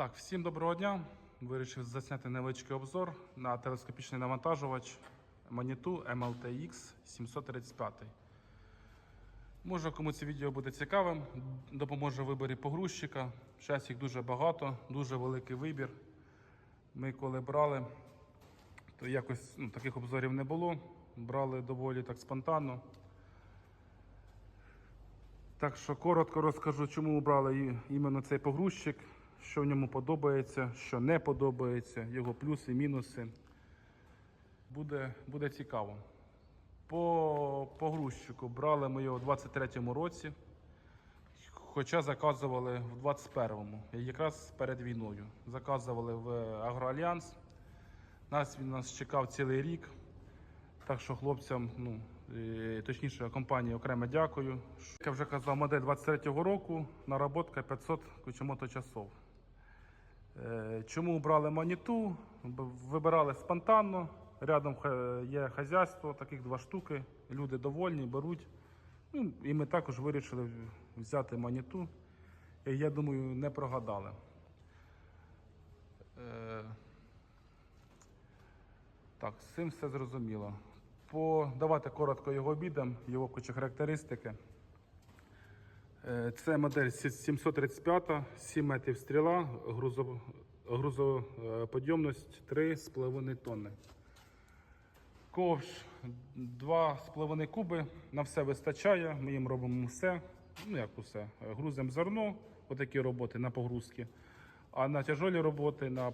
Так, всім доброго дня. Вирішив засняти невеличкий обзор на телескопічний навантажувач Manitou MLTX 735. Може, кому це відео буде цікавим, допоможе в виборі погрузчика. Зараз їх дуже багато, дуже великий вибір. Ми коли брали, то якось ну, таких обзорів не було. Брали доволі так спонтанно. Так що коротко розкажу, чому обрали іменно цей погрузчик, що в ньому подобається, що не подобається, його плюси, мінуси. Буде, буде цікаво. По погрузчику брали ми його у 23-му році, хоча заказували в 21-му, якраз перед війною. Заказували в Агроальянс. Нас він нас чекав цілий рік. Так що хлопцям, ну е, точніше, компанії окремо дякую. Як я вже казав, модель 23-го року, наработка 500 моточасов. Е, Чому обрали маніту? Вибирали спонтанно. Рядом є хазяйство, таких два штуки. Люди довольні, беруть. Ну, і ми також вирішили взяти маніту. І я думаю, не прогадали. Е, так, з цим все зрозуміло. По, давайте коротко його обідам, його характеристики. Е, Це модель 735, 7 метрів стріла, грузо, грузоподйомність 3,5 тонни. Ковш 2,5 куби, на все вистачає, ми їм робимо все. Ну як усе. Грузимо зерно, отакі роботи на погрузки. А на тяжолі роботи, на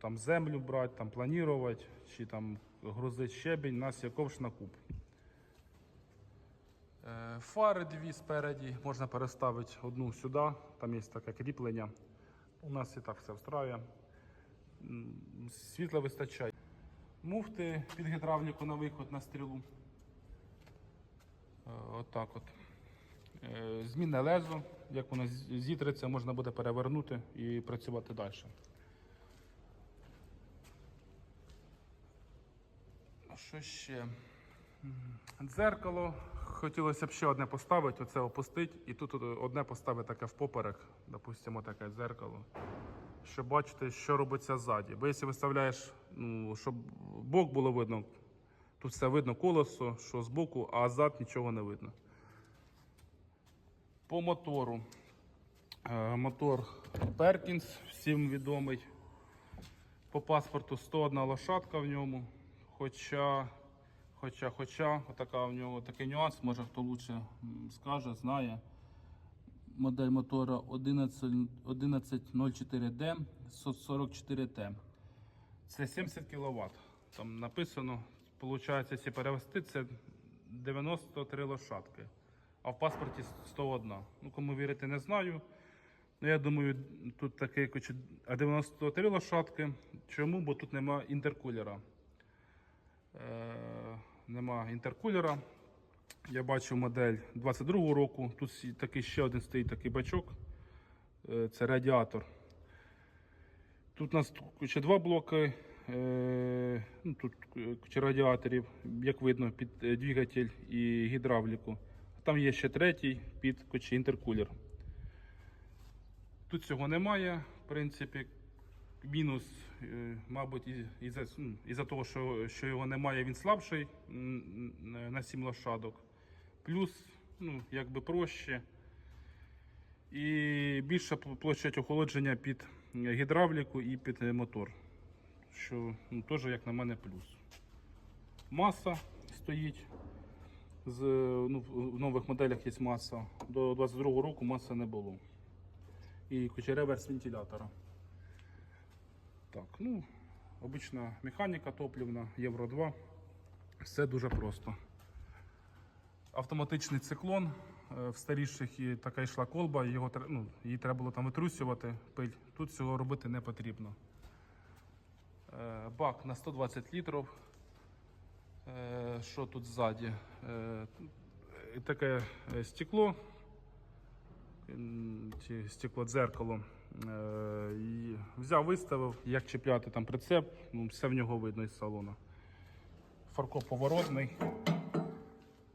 там, землю брати, там, планувати, чи там грузити щебінь, у нас є ковш на куб. Е, Фари дві спереді, можна переставити одну сюди, там є таке кріплення. У нас і так все встраює. Світла вистачає. Муфти під гідравліку на виход на стрілу. Е, Отак от. Е, Змінне лезо, як воно з- зітреться, можна буде перевернути і працювати далі. Що ще? Дзеркало. Хотілося б ще одне поставити, оце опустити, і тут одне поставити таке впоперек, допустимо, таке дзеркало. Щоб бачити, що робиться ззаді. Бо якщо виставляєш, ну, щоб бок було видно, тут все видно колесо, що збоку, а зад нічого не видно. По мотору. Е, Мотор Perkins, всім відомий. По паспорту 101 лошадка в ньому. Хоча, хоча, хоча, отака в нього такий нюанс, може хто лучше скаже, знає. Модель мотора 11 1104D 44T. Це 70 кВт. Там написано, виходить, якщо перевести, це 93 лошадки. А в паспорті 101. Ну, кому вірити, не знаю. Ну, я думаю, тут коротше, 93 лошадки. Чому? Бо тут нема інтеркулера. Нема інтеркулера. Я бачу модель 22 року. Тут такий ще один стоїть такий бачок. Е, Це радіатор. Тут у нас ще два блоки. Е, ну, тут куча радіаторів, як видно, під е, двигатель і гідравліку. Там є ще третій під куча, інтеркулер. Тут цього немає. В принципі, мінус, е, мабуть, із-за із-за того, що, що його немає, він слабший м, на 7 лошадок. Плюс, ну, якби проще. І більша пл- площадь охолодження під е, гідравліку і під е, мотор. Що ну, теж, як на мене, плюс. Маса стоїть. З, е, ну, в нових моделях є маса. До 22 року маса не було. І хоча реверс вентилятора. Так, ну, обична механіка топлівна, Євро 2. Все дуже просто. Автоматичний циклон. Е, В старіших і така йшла колба, його, ну, її треба було там витрусювати, пиль. Тут цього робити не потрібно. Е, Бак на 120 літрів. Е, Що тут ззаді? Таке стекло, стекло дзеркало. Е, і Взяв, виставив, як чіпляти там прицеп, ну, все в нього видно із салону. Фаркоп поворотний.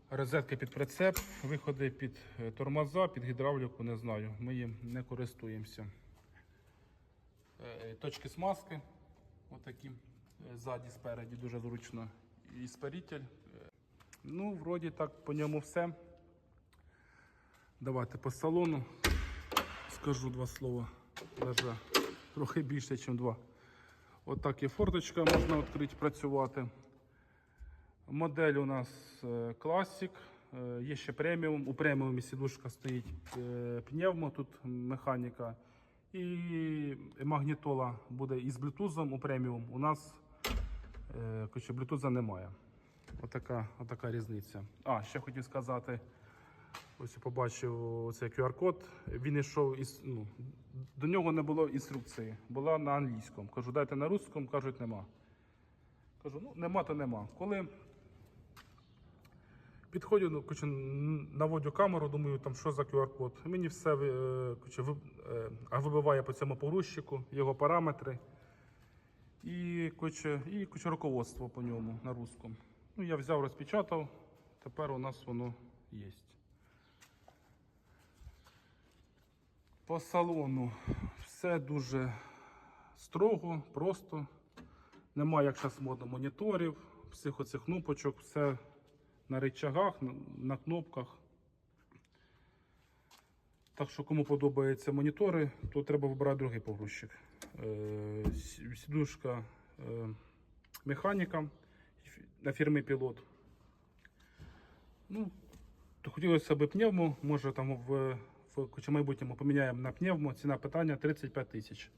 Розетка під прицеп, виходи під е, тормоза, під гідравліку, не знаю. Ми їм не користуємося. Е, Точки смазки. Отакі. Ззаді, спереді дуже зручно. І спаритель. Ну, вроді так по ньому все. Давайте по салону скажу два слова. Даже трохи більше, ніж два. Отак є форточка, можна відкрити, працювати. Модель у нас е, Classic, е, є ще преміум. У преміумі сідушка стоїть е, пневмо, тут механіка. І магнітола буде із блютузом у преміум. У нас блютуза немає. Отака, отака різниця. А, ще хотів сказати. Ось побачив цей QR-код. Він йшов із. Ну, до нього не було інструкції, була на англійському. Кажу, дайте на русскому, кажуть, нема. Кажу, ну нема, то нема. Коли підходжу, ну, н- наводю камеру, думаю, там що за QR-код. Мені все е, ви- е, вибиває по цьому погрузчику, його параметри і, коротше, і коротше, руководство по ньому на русскому. Ну, я взяв, розпечатав, тепер у нас воно є. По салону все дуже строго, просто. Немає, як зараз модно, моніторів, всіх оцих кнопочок, все на рычагах, на, кнопках. Так що, кому подобаються монітори, то треба вибирати другий погрузчик. Е, сідушка е, механіка на фірмі Пілот. Ну, то хотілося б пневмо, може там в, в майбутньому поміняємо на пневмо. Ціна питання 35 тисяч.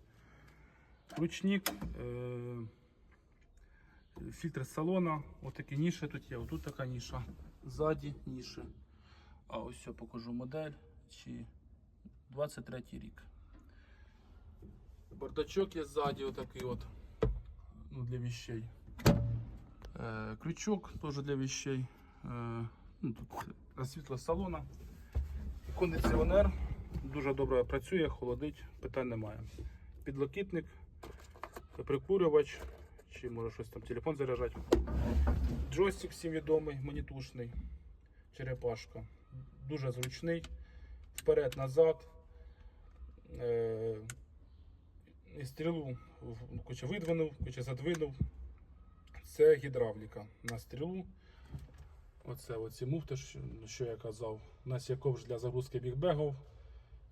Ручник, е, фільтр салона, отакі ніші тут є. Отут така ніша. Ззаді ніші. А ось я покажу модель. Чи 23 рік. Бардачок є ззаді, отакий от. Ну, для вещей. Е, крючок теж для вещей. Е, ну, тут освітло салона. Кондиціонер дуже добре працює, холодить, питань немає. Підлокітник, прикурювач, чи може щось там телефон заряджати. Джойстик всім відомий, манітушний, черепашка. Дуже зручний. Вперед-назад. Е, стрілу куча видвинув, куча задвинув. Це гідравліка на стрілу. Оце оці муфти, що, я казав. Є ковш для загрузки бігбегів.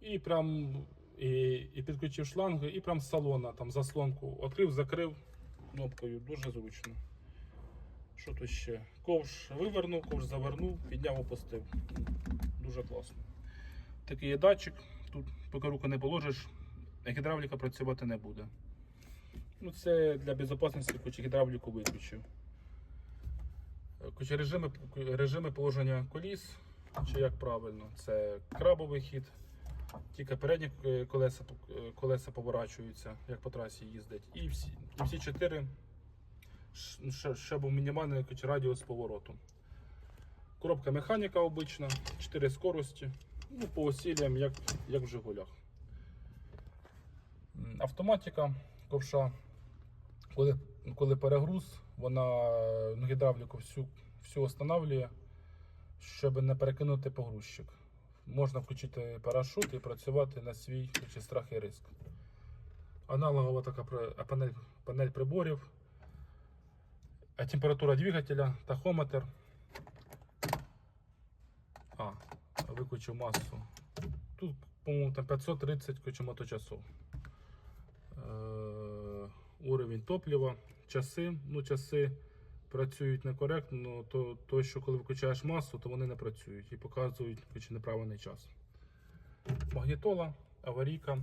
І прям і, і підключив шланги, і прям з салона, там заслонку відкрив, закрив кнопкою. Дуже зручно. Що тут ще? Ковш вивернув, ковш завернув, підняв, опустив. Дуже класно. Такий є датчик. Тут поки руку не положиш, гідравліка працювати не буде. Ну, це для безпечності, хоч гідравліку виключив. Режими, режими положення коліс, чи як правильно, це крабовий хід, тільки передні е, колеса, е, колеса поворачуються, як по трасі їздить. І всі, і всі чотири ще, був мінімальний радіус повороту. Коробка механіка обична, 4 скорості, ну, по осіллям, як, як в Жигулях. Автоматика ковша, коли, коли перегруз, вона е, ну, гідравліку всю, всю встановлює, щоб не перекинути погрузчик. Можна включити парашут і працювати на свій чи страх і риск. Аналогова така панель, панель приборів, температура двигателя, тахометр. А, виключив масу. Тут, по-моєму, там 530 коротше, моточасов. Е, уровень топлива, часи. Ну, часи працюють некоректно, то, то що коли виключаєш масу, то вони не працюють і показують коротше, неправильний час. Магнітола, аварійка.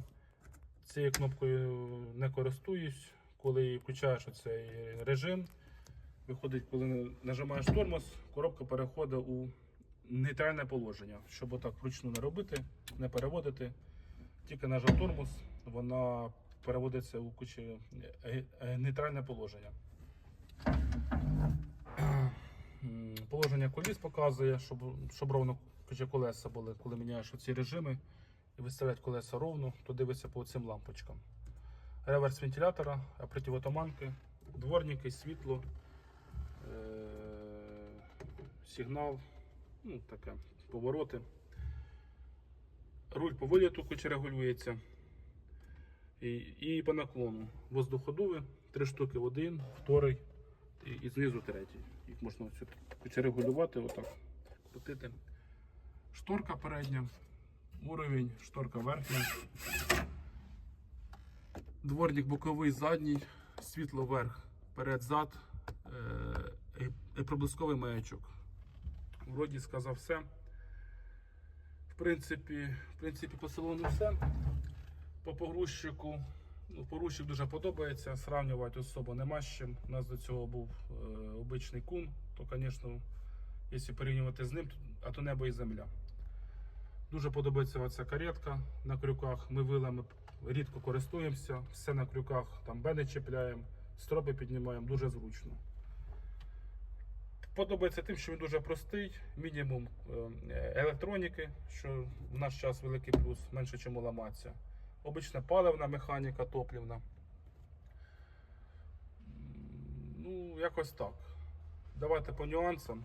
Цією кнопкою не користуюсь. Коли включаєш оцей режим, виходить, коли нажимаєш тормоз, коробка переходить у нейтральне положення, щоб отак вручну не робити, не переводити. Тільки нажав тормоз, вона переводиться у кучі е, е, нейтральне положення. Положення коліс показує, щоб, щоб ровно колеса були, коли міняєш оці режими і виставляють колеса ровно, то дивиться по цим лампочкам. Реверс вентилятора, противотуманки, дворники, світло, е- сигнал, ну таке, повороти. Руль по виліту куча регулюється. І, і по наклону. Воздуходуви, три штуки один, вторий і, і знизу третій. Їх можна ось тут отак, крутити. Шторка передня, уровень, шторка верхня. Дворник боковий, задній, світло вверх, перед, зад, е, і проблисковий маячок. Вроді сказав все. В принципі, в принципі, по салону все. По погрузчику. Ну, погрузчик дуже подобається. Сравнювати особо нема з чим. У нас до цього був е, обичний кун, то, звісно, якщо порівнювати з ним, а то небо і земля. Дуже подобається оця каретка на крюках. Ми вилами рідко користуємося, все на крюках, там бени чіпляємо, стропи піднімаємо, дуже зручно. Подобається тим, що він дуже простий, мінімум е, електроніки, що в наш час великий плюс, менше чому ламатися. Обична паливна механіка, топлівна. Ну, якось так. Давайте по нюансам.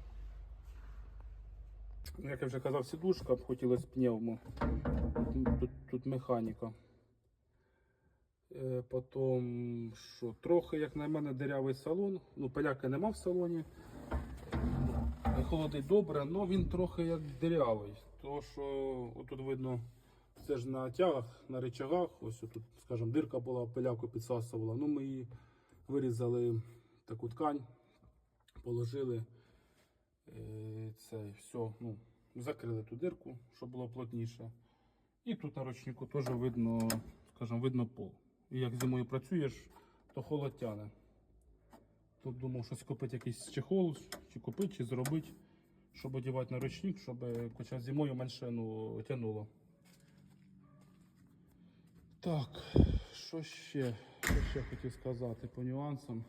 Ну, Як я вже казав, сідушка, хотілося пневмо. Тут, тут механіка. Е, Потім, що, трохи, як на мене, дирявий салон. Ну, поляки нема в салоні. Холодить добре, але він трохи як дирявий. Тому що отут видно, це ж на тягах, на речагах. Ось тут, скажімо, дирка була, пиляку підсасувала. Ну, ми її вирізали таку ткань, положили е, це все, ну, закрили ту дирку, щоб було плотніше. І тут на ручнику теж видно, скажімо, видно пол. І як зимою працюєш, то холод тяне. Тут думав, щось купити якийсь чехол, чи купити, чи зробити, щоб одягати на ручник, щоб е, хоча зимою менше ну, тянуло. Так, що ще? Що ще хотів сказати по нюансам?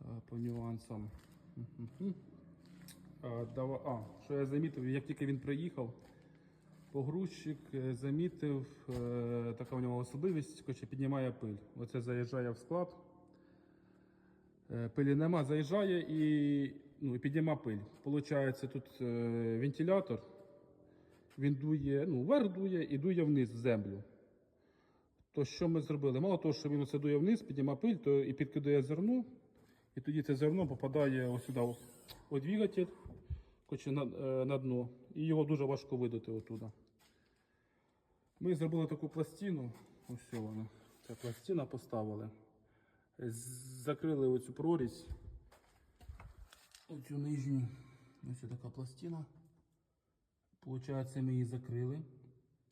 Е, По нюансам. А, що я замітив, як тільки він приїхав, погрузчик е, замітив, е, така у нього особливість, хоче піднімає пиль. Оце заїжджає в склад. Е, Пилі нема, заїжджає і, ну, і підійма пиль. Получається, тут е, вентилятор, він дує, ну, вверх дує і дує вниз в землю. То що ми зробили? Мало того, що він оце дує вниз, підійма пиль, то і підкидає зерно, і тоді це зерно попадає ось сюди, ось, у двигатель, хоче на, е, на дно, і його дуже важко видати отуда. Ми зробили таку пластину, ось вона, ця пластина поставили. Закрили оцю прорізь. Оцю нижню. Ось така пластина. Получається, ми її закрили.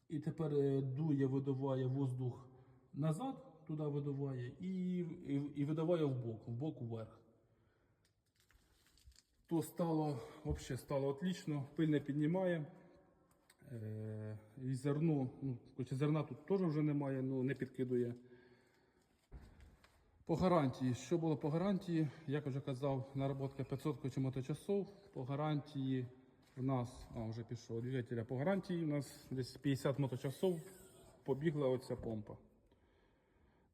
І тепер е, дує, видуває воздух назад, туди видуває, і, і, і видаває в бок, в бок вверх. То стало, взагалі стало отлично, пиль не піднімає. Е, і зерно, ну, зерна тут теж вже немає, ну не підкидує. По гарантії, що було по гарантії? Як вже казав, наработка 500 чи моточасов. По гарантії в нас, а вже пішов двигателя. По гарантії у нас десь 50 моточасов побігла оця помпа.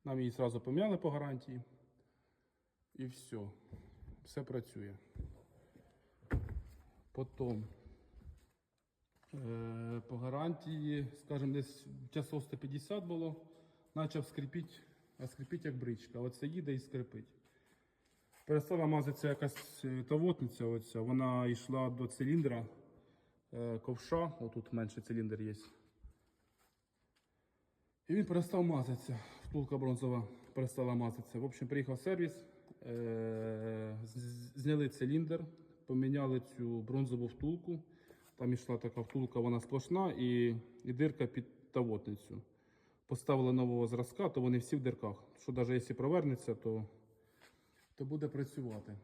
Нам її одразу поміняли по гарантії. І все. Все працює. Потім е, по гарантії, скажімо, десь часов 150 було, почав скрипіти, а скрипить як бричка. Оце їде і скрипить. Перестала мазатися якась е, тавотниця, оця. вона йшла до циліндра е, ковша, отут менше циліндр є. І він перестав мазатися. Втулка бронзова перестала мазатися. В общем, приїхав сервіс, е- зняли циліндр, поміняли цю бронзову втулку. Там йшла така втулка, вона сплошна і, і дирка під тавотницю. Поставили нового зразка, то вони всі в дирках. Що навіть якщо провернеться, то, то буде працювати.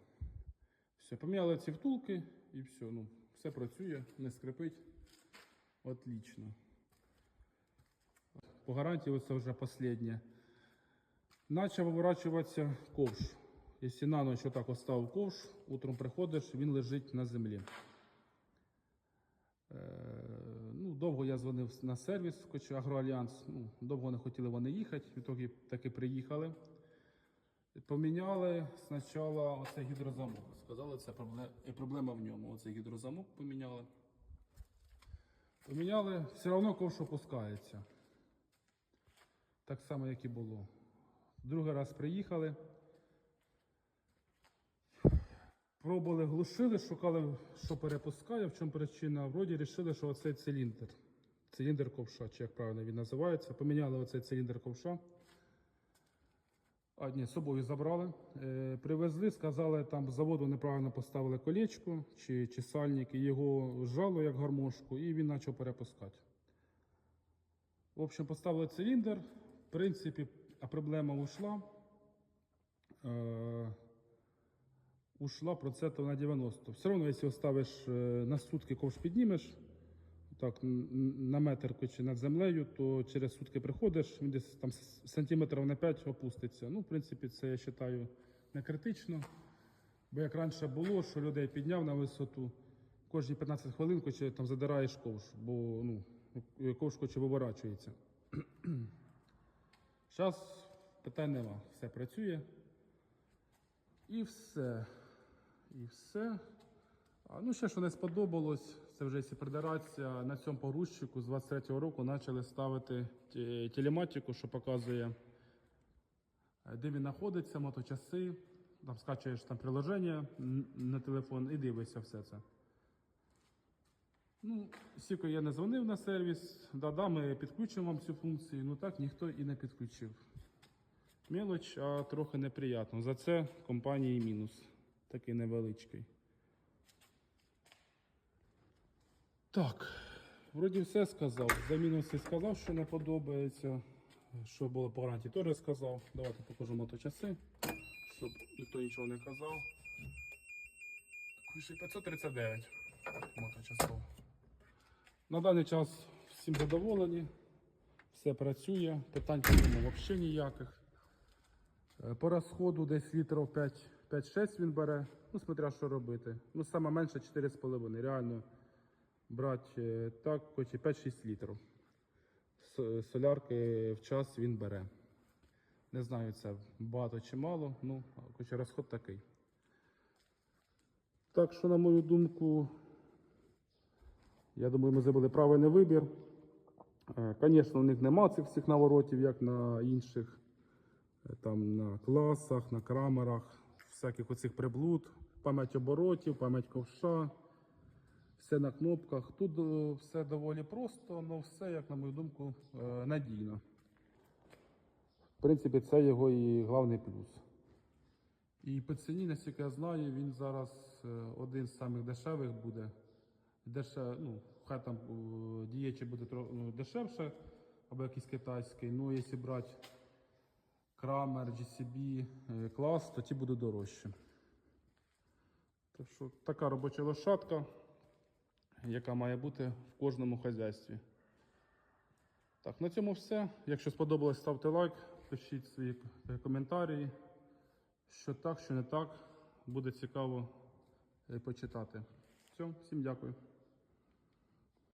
Все, поміняли ці втулки і все. Ну, все працює, не скрипить. Отлично. По гарантії це вже останнє. Начав виворачуватися ковш. Якщо на ніч отак оставив ковш, утром приходиш, він лежить на землі. Е, ну, довго я дзвонив на сервіс хоч Агроальянс. Ну, довго не хотіли вони їхати, в ітогі таки приїхали. Поміняли спочатку оцей гідрозамок. Сказали, це проблема в ньому. Оцей гідрозамок поміняли. Поміняли, все одно ковш опускається. Так само, як і було. Другий раз приїхали. Пробували, глушили, шукали, що перепускає, в чому причина. Вроді вирішили, що оцей циліндр. Циліндр ковша, чи як правильно він називається. Поміняли оцей циліндр ковша. А, ні, з собою забрали. Е, привезли, сказали, там заводу неправильно поставили колечко чи, чи сальник, і його зжало як гармошку, і він почав перепускати. В общем, поставили циліндр. В принципі, а проблема ушла. Е, ушла процентів на 90. Все одно, якщо ставиш е, на сутки ковш піднімеш, так, на метр чи над землею, то через сутки приходиш, він десь там сантиметрів на 5 опуститься. Ну, в принципі, це я вважаю не критично. Бо як раніше було, що людей підняв на висоту, кожні 15 хвилин чи там задираєш ковш, бо ну, ковш хоче виворачується. Зараз питань нема. Все працює. І все. І все. А, ну, ще що не сподобалось, це вже придиратися, на цьому погрузчику з 23-го року почали ставити те- телематику, що показує, е, де він знаходиться, моточаси. Там скачуєш там приложення на телефон і дивишся все це. Ну, скільки я не дзвонив на сервіс, да-да, ми підключимо вам цю функцію, ну так ніхто і не підключив. Мелоч, а трохи неприємно. За це компанії мінус. Такий невеличкий. Так, вроді все сказав. За мінуси сказав, що не подобається. Що було по гарантії, теж сказав. Давайте покажу моточаси, щоб ніхто нічого не казав. Куші 539 моточасов. На даний час всім задоволені, все працює, питань ньому взагалі ніяких. Е, По розходу десь літрів 5 5-6 він бере, ну смотря що робити. Ну, саме менше 4,5. Реально брати е, так, хоч і 5-6 літрів. Солярки в час він бере. Не знаю, це багато чи мало, ну, хоч розход такий. Так що, на мою думку, я думаю, ми зробили правильний вибір. Звісно, у них нема цих всіх наворотів, як на інших е, там на класах, на крамерах, всяких оцих приблуд, пам'ять оборотів, пам'ять ковша, все на кнопках. Тут е, все доволі просто, але все, як на мою думку, е, надійно. В принципі, це його і головний плюс. І по ціні, наскільки я знаю, він зараз е, один з самих дешевих буде. Деше, ну, хай там е, дієчі буде ну, дешевше, або якийсь китайський. Ну, якщо брати Крамер, GCB е, клас, то ті будуть дорожчі. Так що така робоча лошадка, яка має бути в кожному хазяйстві. Так, на цьому все. Якщо сподобалось, ставте лайк, пишіть свої коментарі. Що так, що не так. Буде цікаво е, почитати. Все, всім дякую.